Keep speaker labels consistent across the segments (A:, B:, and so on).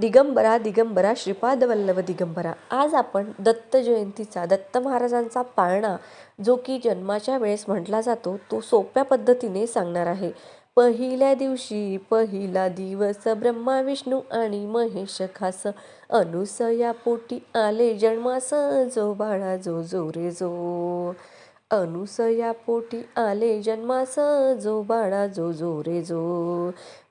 A: दिगंबरा दिगंबरा श्रीपाद वल्लभ दिगंबरा. आज आपण दत्त जयंतीचा दत्त महाराजांचा पाळणा जो की जन्माच्या वेळेस म्हटला जातो तो सोप्या पद्धतीने सांगणार आहे. पहिल्या दिवशी पहिला दिवस ब्रह्मा विष्णू आणि महेश खास अनुसया पोटी आले जन्मास जो बाळा जो जो रे जो अनुसया पोटी आले जन्मास जो बाळा जो जो रे जो.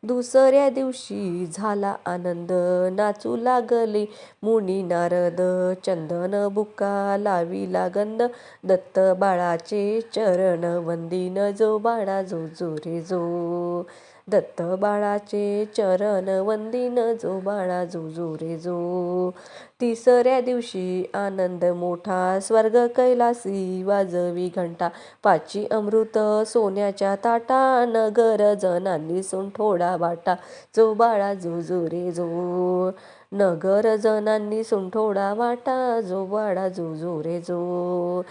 A: दुसऱ्या दिवशी झाला आनंद नाचू लागले मुनी नारद. चंदन बुका लावी लागंद दत्त बाळाचे चरण वंदिन जो बाळा जो जो रे जो. दत्त बाळाचे चरण वंदिन जो बाळा जो जो रे जो. तिसऱ्या दिवशी आनंद मोठा स्वर्ग कैलासी वाजवी घंटा पाची अमृत सोन्याच्या ताटा नगर जनांनी सुंठोडा वाटा. जो बाळा जो जो रे जो नगर जनांनी सुंठोडा वाटा. जो बाळा जो जो रे जो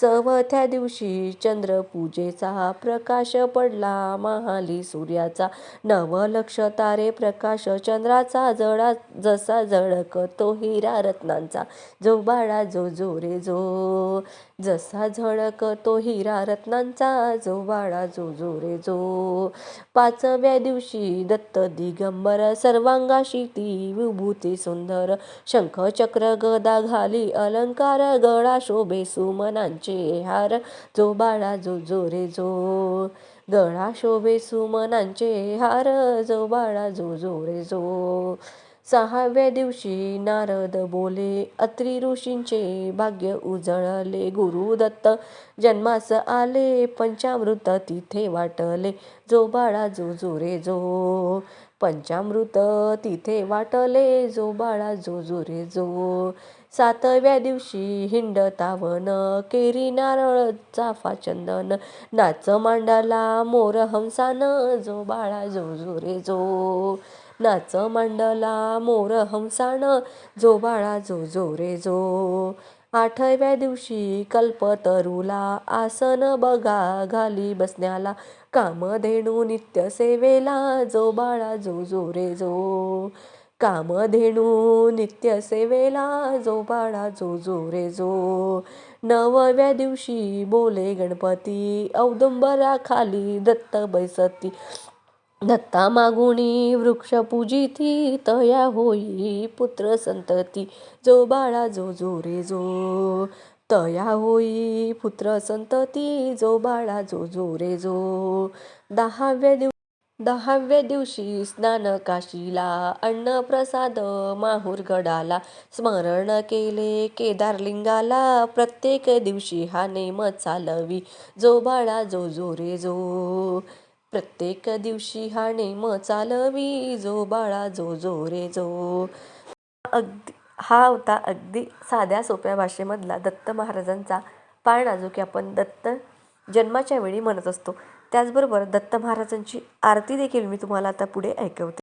A: चौथ्या दिवशी चंद्रपूजेचा प्रकाश पडला. महाली सूर्याचा नवलक्ष तारे प्रकाश चंद्राचा जळा जसा झळकतो हिरा रत्नांचा. जो बाळा जो जो रे जो जसा झळकतो हिरा रत्नांचा. जो बाळा जो जो रे जो पाचव्या दिवशी दत्त दिगंबर सर्वांगाशी ती विभूती सुंदर. शंख चक्र गदा घाली अलंकार गळा शोभे सुमनांचे. हार जो बाळा जो जो रे जो गळा शोभे सुमनांचे हार जो बाळा जो जो रे जो सहाव्या दिवशी नारद बोले अत्री ऋषींचे भाग्य उजळले गुरुदत्त जन्मास आले पंचामृत तिथे वाटले जो बाळा जो जो रे जो पंचामृत तिथे वाटले जो बाळा जो जो रे जो. सातव्या दिवशी हिंड तावन केरी नारळ चाफा चंदन नाच मांडला मोर हंसान जो बाळा जो जो रे जो. नाच मांडला मोर हंसान जो बाळा जो जो रे जो. आठव्या दिवशी कल्पतरूला आसन बघा घाली बसण्याला. कामधेनू नित्य सेवेला जो बाळा जो जो रे जो. कामधेनू नित्य सेवेला जो बाळा जो जो रे जो. नवव्या दिवशी बोले गणपती औदुंबरा खाली दत्त बैसती. दत्ता मागुणी वृक्ष पूजिती तया होई पुत्र संतती जो बाळा जो जो रे जो तया होई पुत्र संतती जो बाळा जो जो रे जो दहाव्या दिव दहाव्या दिवशी स्नान काशीला अन्न प्रसाद माहूर गडाला स्मरण केले. केदारलिंगाला प्रत्येक दिवशी हा नेम चालवी जो बाळा जो जो रे जो प्रत्येक दिवशी हा नेम चालवी जो बाळा जो जो रे जो. अगदी हा होता अगदी साध्या सोप्या भाषेमधला दत्त महाराजांचा पाळणा जो की आपण दत्त जन्माच्या वेळी म्हणत असतो. त्याचबरोबर दत्त महाराजांची आरती देखील मी तुम्हाला आता पुढे ऐकवते.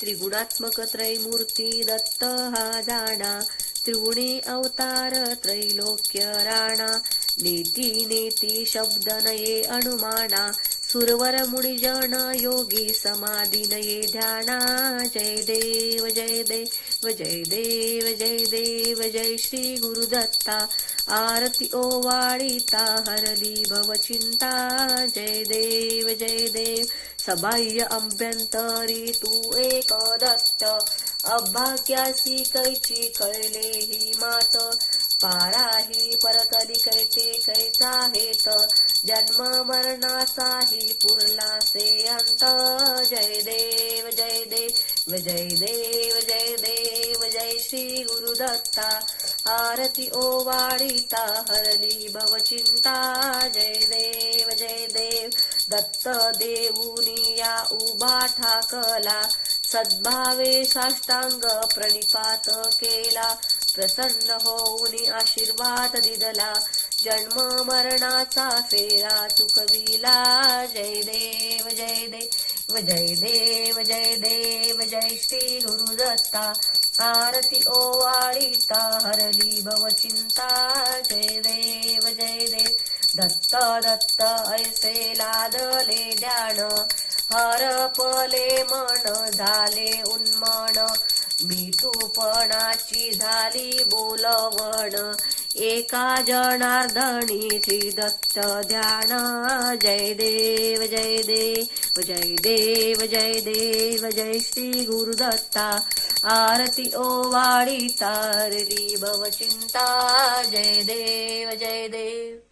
A: त्रिगुणात्मक त्रैमूर्ती दत्त हा जाणा त्रिगुणी अवतार त्रैलोक्य राणा नेती नेती शब्द नये अनुमाना सुरवर मुनिजन योगी समाधी नये ध्याना। जय देव जय देव जय देव जय देव जय श्री गुरुदत्ता आरती ओवाळीता हरली भवचिंता जय देव जय देव सबाह्य अभ्यंतरी तू एक दत्त। अभाग्यासी कैची कळले ही मात। पाराही परतली कैते कैचा हेत। जन्म मरणाचाही पुरला से अंत. जय देव जय देव जय देव जय देव जय श्री गुरुदत्ता. आरती ओवाळीता हरली भवचिंता जय देव जय देव दत्त देऊनी या उभा ठाकला. सद्भावे साष्टांग प्रणिपात केला. प्रसन्न होऊन आशीर्वाद दिदला. जन्म मरणाचा फेरा चुकविला जय देव जय देव जय देव जय देव जय श्री गुरुदत्ता आरती ओवाळीता हरली भवचिंता जय देव जय देव दत्त दत्त ऐसे लादले ध्यान हरपले मन झाले उन्मन. मिठूपणाची झाली बोलवण. एका जनार्दनीची दत्त ध्यान. जय देव जय देव जय देव जय देव जय श्री गुरुदत्ता. आरती ओवाळी तारली भवचिंता जय देव जय देव.